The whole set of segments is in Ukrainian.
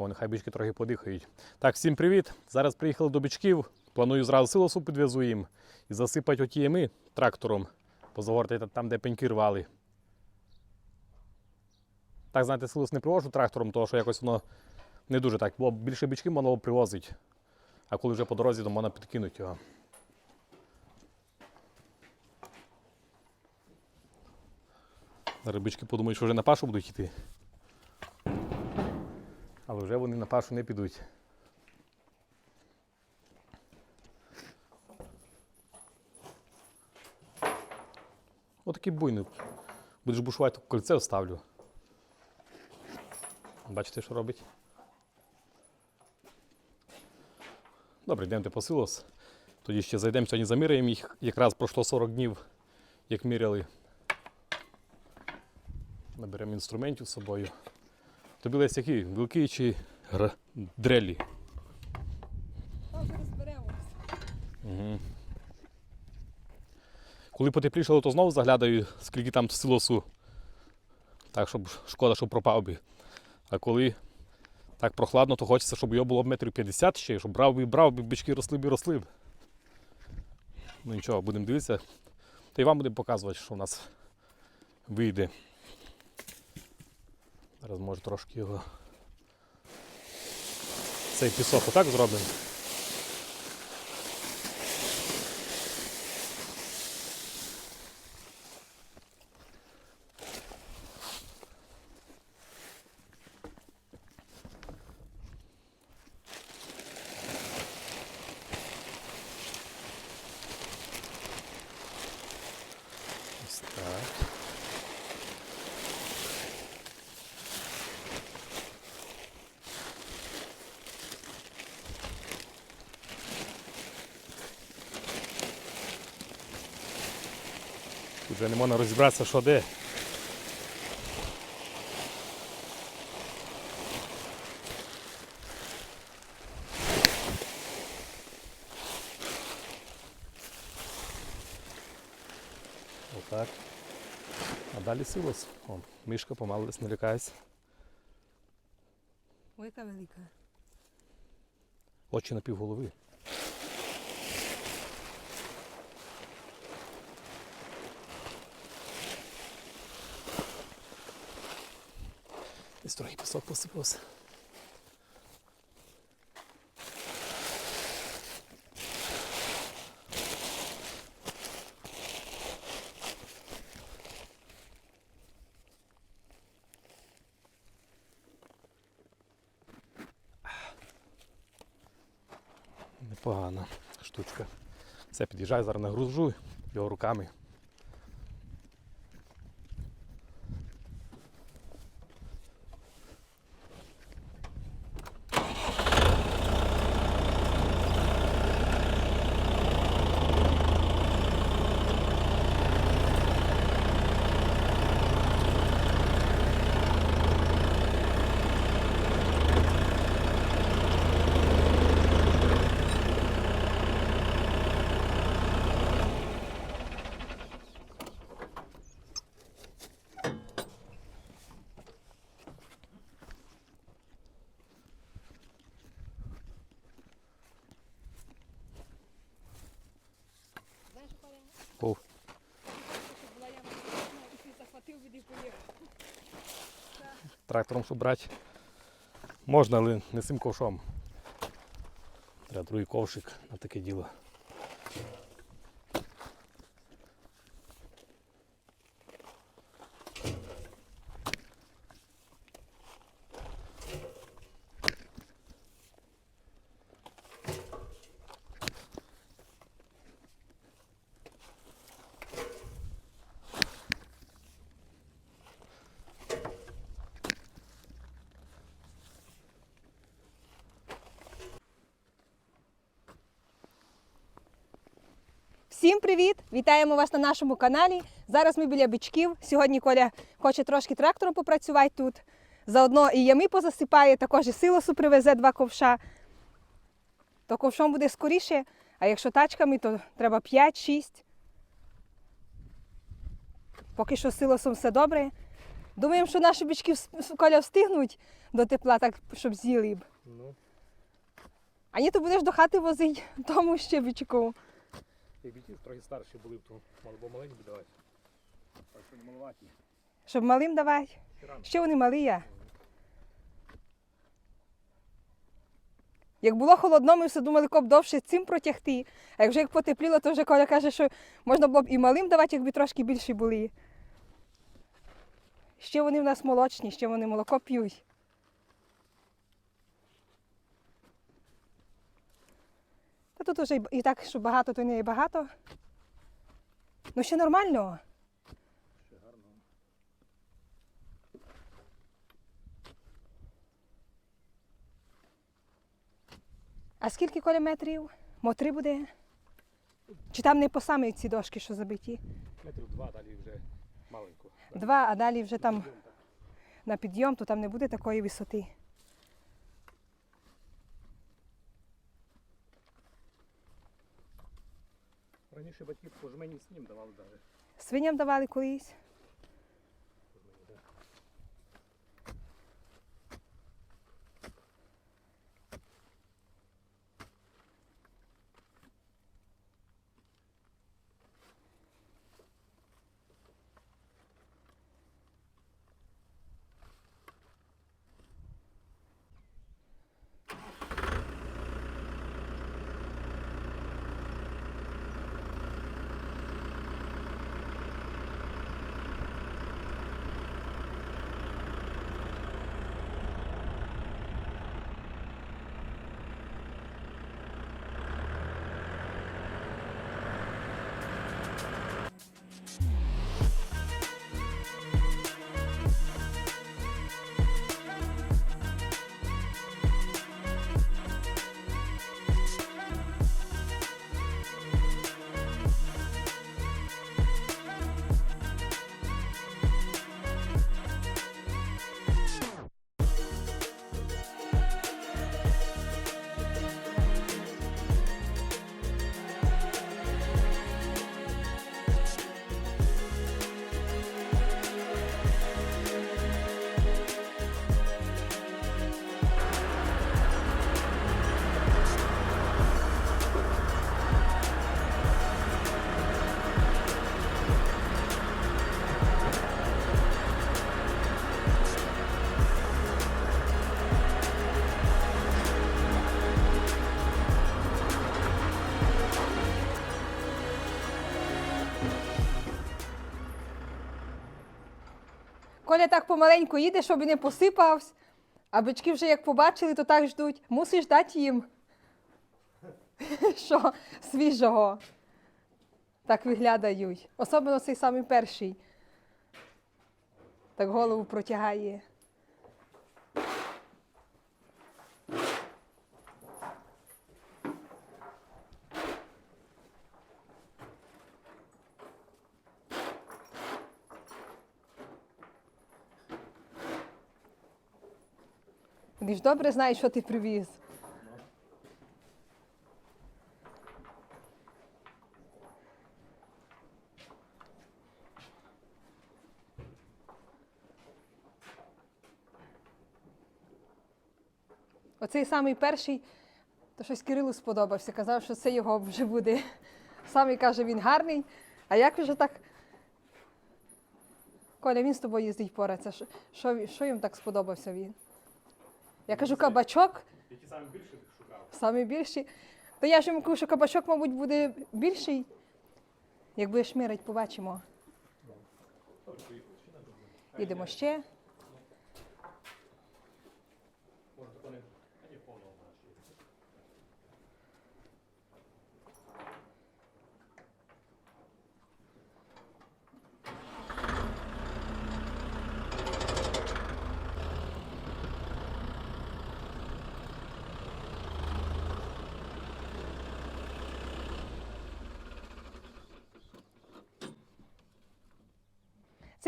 О, нехай бички трохи подихають. Так, всім привіт. Зараз приїхали до бичків. Планую зразу силосу підвезу їм і засипати оті ями трактором. Позагортати там, де пеньки рвали. Так, знаєте, силос не привожу трактором, тому що якось воно не дуже так. Бо більше бички можна було привозити. А коли вже по дорозі, то можна підкинути його. Зараз бички подумають, що вже на пашу будуть йти. Але вже вони на пашу не підуть. Отакий буйний. Будеш бушувати, кольце вставлю. Бачите, що робить? Добре, йдемте по силос. Тоді ще зайдемо сьогодні заміряємо їх. Якраз пройшло 40 днів, як міряли. Наберемо інструментів з собою. Тобі Лесь які? Білки чи гра... дрелі? Угу. Коли потеплішало, то знову заглядаю, скільки там силосу. Так, щоб шкода, щоб пропав би. А коли так прохладно, то хочеться, щоб його було метрів 50 ще, щоб брав би брав би, бички росли б і росли б. Ну нічого, будемо дивитися. Та й вам будемо показувати, що в нас вийде. Зараз може трошки його. Цей пісок отак зробимо. Ось так. Тут вже не можна розібратися, що де. Отак. А далі силос. О, мишка помалу десь не лякається. Ой, яка велика. Очі на півголови. Десь трохи пісок посипався. Непогана штучка. Все, під'їжджаю, зараз нагружу його руками. Знаєш, коли О, щоб була яма, і ти захватив від і поїхав. Трактором щоб брати. Можна, але не цим ковшом. Треба другий ковшик на таке діло. Всім привіт! Вітаємо вас на нашому каналі. Зараз ми біля бичків. Сьогодні Коля хоче трошки трактором попрацювати тут. Заодно і ями позасипає, також і силосу привезе два ковша. То ковшом буде скоріше, а якщо тачками, то треба 5-6. Поки що з силосом все добре. Думаємо, що наші бички Коля встигнуть до тепла, так, щоб з'їли б. Ну, А то будеш до хати возити тому ще бичку. Якби ті трохи старші були, то мало бо маленькі давати. Так що не маловаті. Щоб малим давати. Ще вони малі я. Як було холодно, ми все думали, коли б довше цим протягти. А як вже як потепліло, то вже Коля каже, що можна було б і малим давати, якби трошки більші були. Ще вони в нас молочні, ще вони молоко п'ють. Тут вже і так, що багато, то не і багато. Ну ще нормально. Ще гарно. А скільки коля метрів? Мотри буде? Чи там не по самій ці дошки, що забиті? Метрів два, далі вже маленько. Два, а далі вже там на підйом, то там не буде такої висоти. Раніше батьки по жмені снім давали даже. Свиням давали колись. Коля так помаленьку їде, щоб не посипався. А бички вже як побачили, то так ждуть. Мусиш дати їм. Що свіжого. Так виглядають. Особливо цей самий перший. Так голову протягає. Вони ж добре знають, що ти привіз. Оцей самий перший, то щось Кирилу сподобався. Казав, що це його вже буде. Самий каже, він гарний. А як вже так. Коля, він з тобою їздить порається. Що, що, що їм так сподобався він? Я кажу, кабачок, Які саме більше ти шукав? Самі більші. То я ж йому кажу, що кабачок, мабуть, буде більший. Як будеш мирить, побачимо. Ідемо ще. Може тако не. А ні, повно наші.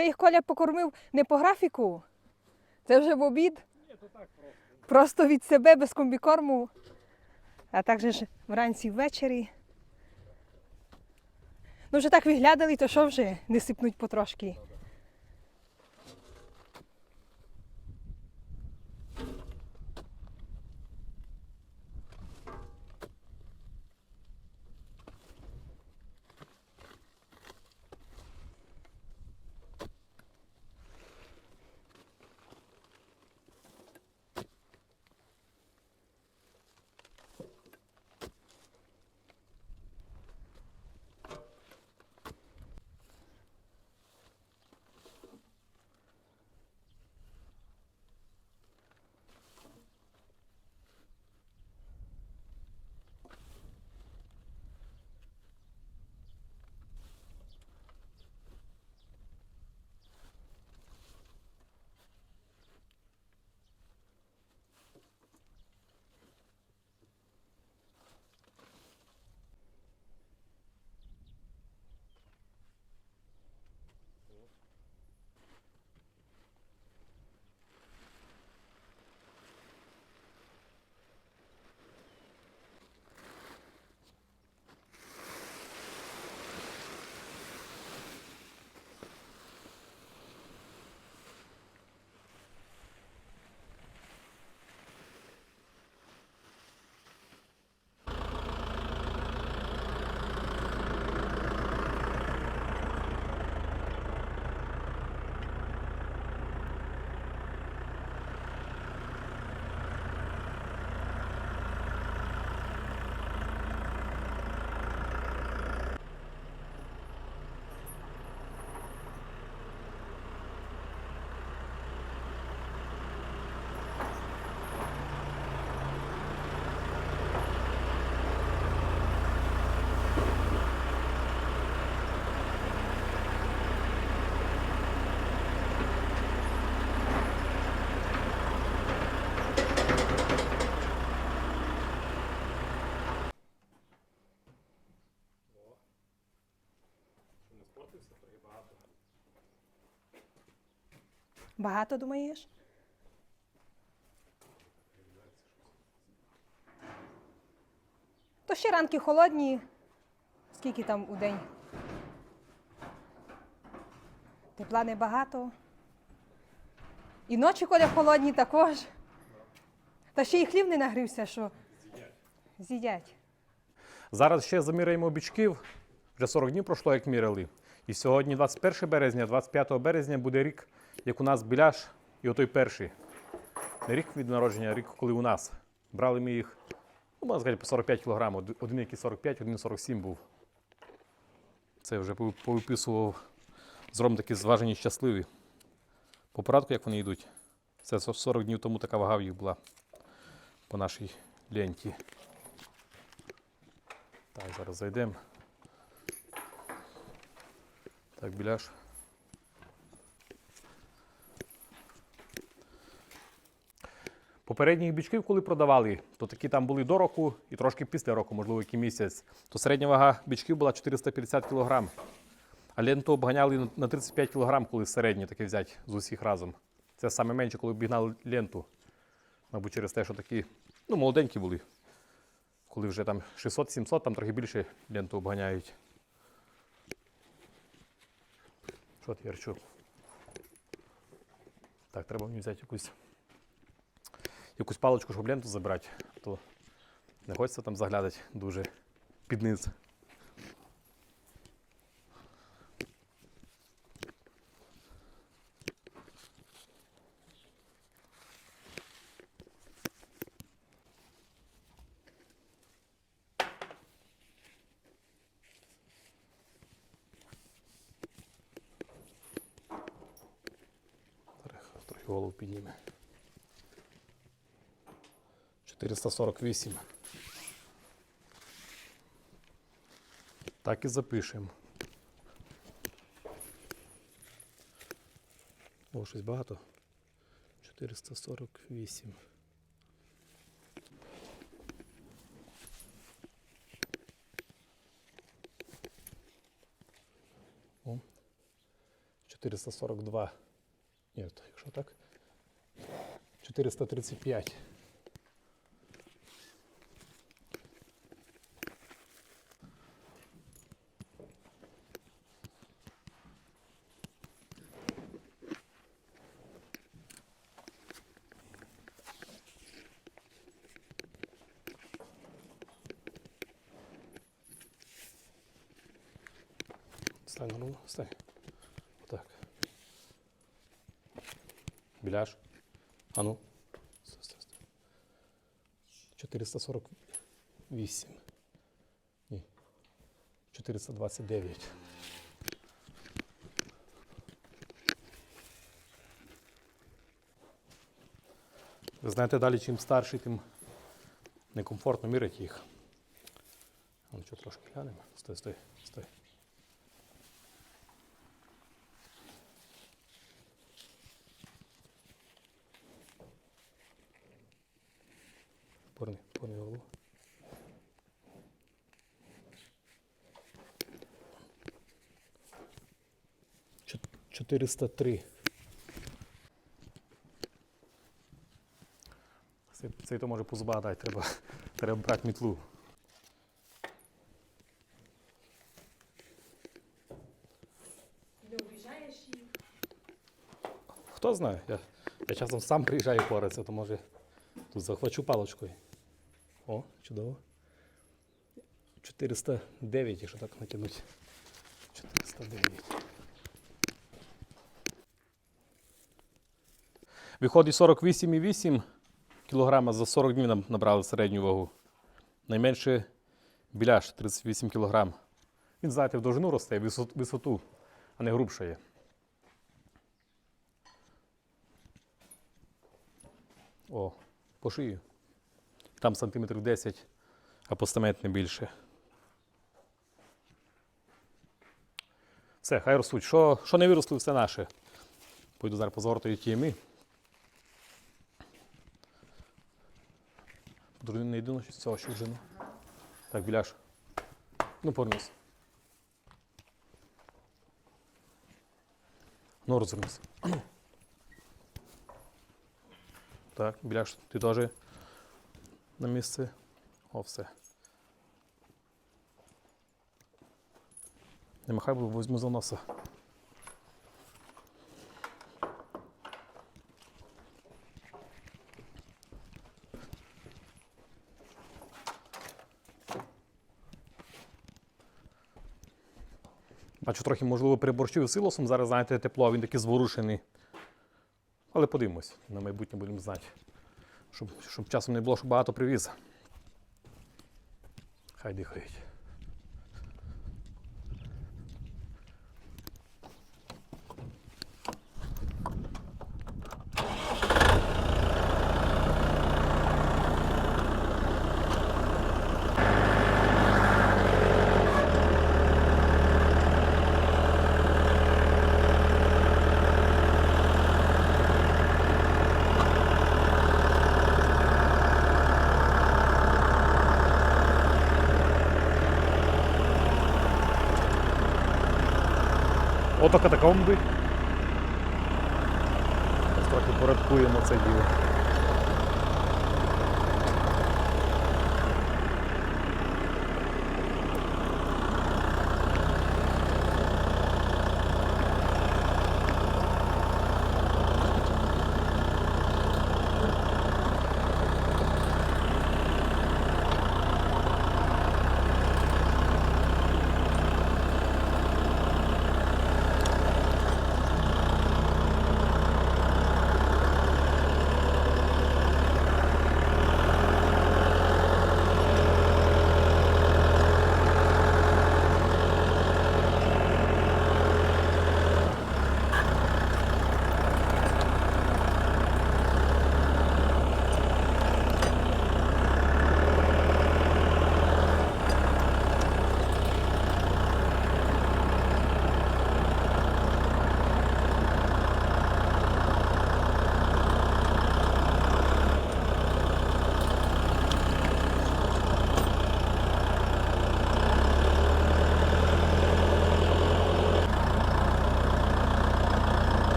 Це їх Коля покормив не по графіку. Це вже в обід. Ні, то так просто. Просто від себе без комбікорму. А також ж вранці ввечері. Ну, вже так виглядали, то що вже не сипнуть потрошки. Багато думаєш? То ще ранки холодні. Скільки там у день? Тепла небагато. І ночі коля холодні також. Та ще й хлів не нагрівся, що з'їдять. Зараз ще заміряємо бичків. Вже 40 днів пройшло, як міряли. І сьогодні 21 березня, 25 березня буде рік, як у нас біляш і отой перший. Не рік від народження, а рік, коли у нас. Брали ми їх, ну, можна сказати, по 45 кг. Один який 45, один 47 був. Це вже повиписував. Зробимо такі зважені щасливі. По порядку, як вони йдуть. Це 40 днів тому така вага в їх була по нашій ленті. Так, зараз зайдемо. Так, біляш. Попередніх бичків, коли продавали, то такі там були до року і трошки після року, можливо, який місяць. То середня вага бичків була 450 кг. А ленту обганяли на 35 кг, коли середнє таке взяти з усіх разом. Це саме менше, коли обігнали ленту. Мабуть, через те, що такі ну, молоденькі були. Коли вже там 600-700, там трохи більше ленту обганяють. Що ти, Ярчук? Так, треба мені взяти якусь, якусь паличку, щоб забрати. То не хочеться там заглядати дуже під низ. 448. Так і запишемо. О, щось багато. 448. О. 442. Ні, якщо так. 435. Стань ровно, стань. Так. Біляш. А ну. Стой, стой, стой. 448. Ні. 429. Ви знаєте, далі чим старший, тим некомфортно міряти їх. Ну що, трошки глянемо. Стой, стой, стой. Порни, порни голову. Чот- 403. Цей, цей то може по треба, треба брати мітлу. Не обіжаєш? Хто знає? Я, я часом сам приїжджаю поратися, то може тут захвачу паличкою. О, чудово. 409, якщо так накинути. 409. Виходить 48,8 кг за 40 днів нам набрали середню вагу. Найменше біляш 38 кг. Він, знаєте, в довжину росте, висоту, а не грубшає. О, по шиї. Там сантиметрів 10, а постамент не більше. Все, хай ростуть. Що, не виросли, все наше. Пойду зараз позгортую ті Подруги не йду з цього що вжину. Так, біляш. Ну, повернись. Ну, розвернись. Так, біляш, ти теж на місце. О, все. Не махай, бо візьму за носа. Бачу, трохи, можливо, переборщив силосом. Зараз, знаєте, тепло, він такий зворушений. Але подивимось, на майбутнє будемо знати. Щоб, щоб часом не було, що багато привіз. Хай дихають. Ото катакомби. Ось трохи порядкуємо це діло.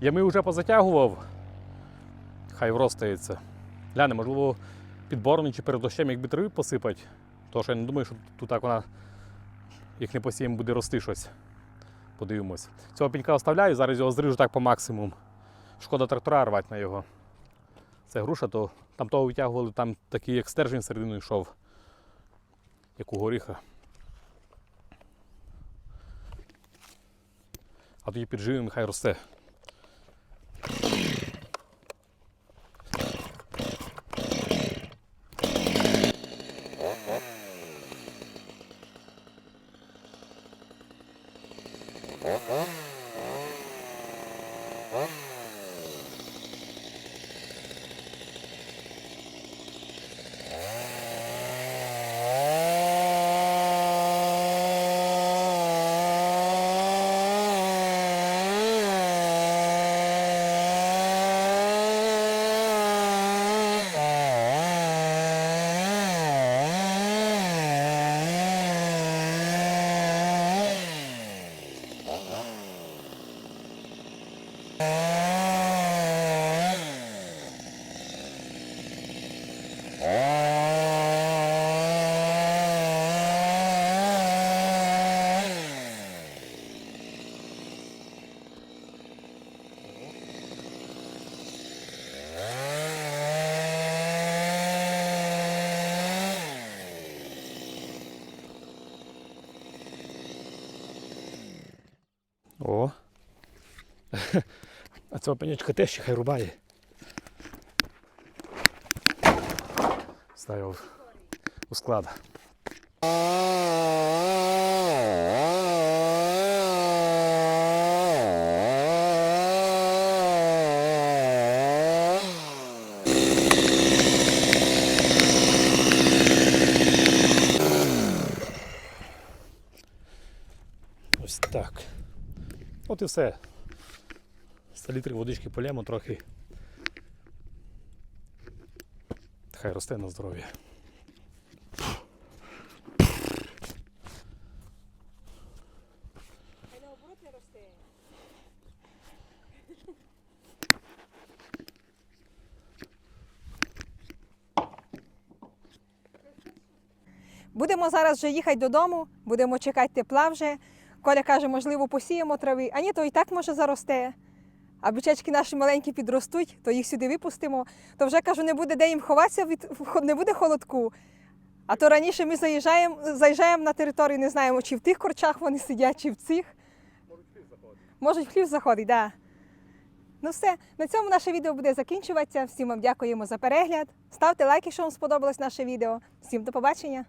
Ями вже позатягував. Хай вростається. Гляне, можливо, під підборно чи перед дощем, якби трави посипати. Тому що я не думаю, що тут так вона, як не посіємо, буде рости щось. Подивимось. Цього пенька оставляю, зараз його зріжу так по максимуму. Шкода трактора рвати на його. Це груша, то там того витягували, там такий як стержень середину йшов, як у горіха. А тоді підживемо, хай росте. О. А цього пенячка теж хай рубає. Ставив у склад. Ось так. От і все. 100 літрів водички полємо трохи. Хай росте на здоров'я. Будемо зараз вже їхати додому, будемо чекати тепла вже. Коля каже, можливо, посіємо трави, а ні, то і так може заросте. А бичечки наші маленькі підростуть, то їх сюди випустимо. То вже кажу, не буде де їм ховатися, від, не буде холодку. А то раніше ми заїжджаємо, заїжджаємо на територію, не знаємо, чи в тих корчах вони сидять, чи в цих. Можуть в хлів заходити, так. Да. Ну все, на цьому наше відео буде закінчуватися. Всім вам дякуємо за перегляд. Ставте лайк, якщо вам сподобалось наше відео. Всім до побачення!